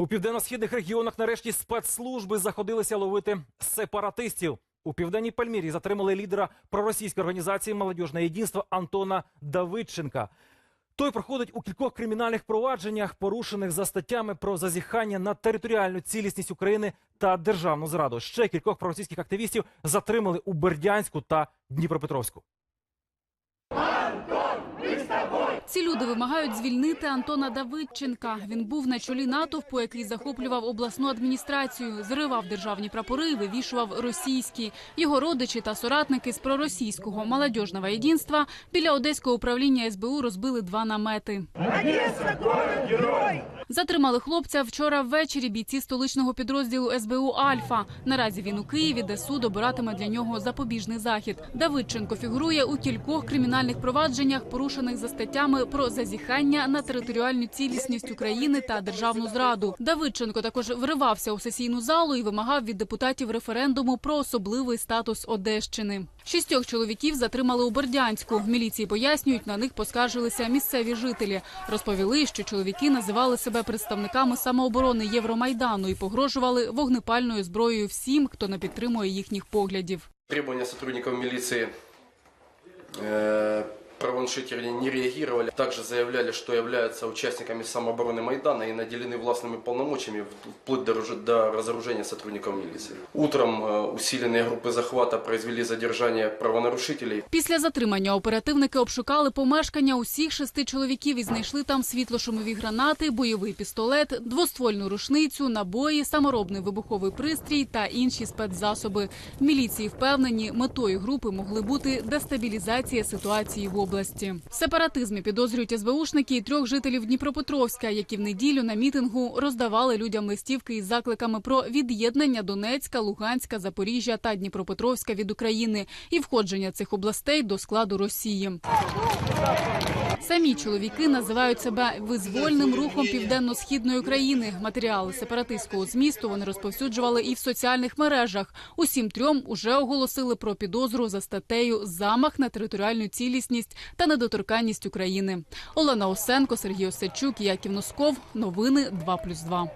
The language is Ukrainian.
У південно-східних регіонах нарешті спецслужби заходилися ловити сепаратистів. У південній Пальмірі затримали лідера проросійської організації Молодіжне єдинство Антона Давидченка. Той проходить у кількох кримінальних провадженнях, порушених за статтями про зазіхання на територіальну цілісність України та державну зраду. Ще кількох проросійських активістів затримали у Бердянську та Дніпропетровську. Ці люди вимагають звільнити Антона Давидченка. Він був на чолі натовпу, який захоплював обласну адміністрацію, зривав державні прапори, і вивішував російські. Його родичі та соратники з проросійського молодіжного єдинства біля одеського управління СБУ розбили два намети. Затримали хлопця вчора ввечері бійці столичного підрозділу СБУ Альфа. Наразі він у Києві, де суд обиратиме для нього запобіжний захід. Давидченко фігурує у кількох кримінальних провадженнях, порушених за статтями про зазіхання на територіальну цілісність України та державну зраду. Давидченко також вривався у сесійну залу і вимагав від депутатів референдуму про особливий статус Одещини. Шістьох чоловіків затримали у Бердянську. В міліції пояснюють, на них поскаржилися місцеві жителі. Розповіли, що чоловіки називали себе представниками самооборони Євромайдану і погрожували вогнепальною зброєю всім, хто не підтримує їхніх поглядів. Требування сотрудникам міліції правонарушители не реагировали. Также заявляли, что являются участниками самообороны Майдана и наделены властными полномочиями вплоть до, разору- до разоружения сотрудников милиции. Утром э, усиленные группы захвата произвели задержание правонарушителей. Після затримання оперативники обшукали помешкання усіх шести чоловіків і знайшли там світлошумові гранати, бойовий пістолет, двоствольну рушницю, набої, саморобний вибуховий пристрій та інші спецзасоби. В міліції впевнені, метою групи могли бути дестабілізація ситуації в області. В сепаратизмі підозрюють СБУшники і трьох жителів Дніпропетровська, які в неділю на мітингу роздавали людям листівки із закликами про від'єднання Донецька, Луганська, Запоріжжя та Дніпропетровська від України і входження цих областей до складу Росії. Самі чоловіки називають себе визвольним рухом південно-східної України. Матеріали сепаратистського змісту вони розповсюджували і в соціальних мережах. Усім трьом уже оголосили про підозру за статтею замах на територіальну цілісність та недоторканність України. Олена Осенко, Сергій Осадчук, Яків Носков. Новини 2+,2.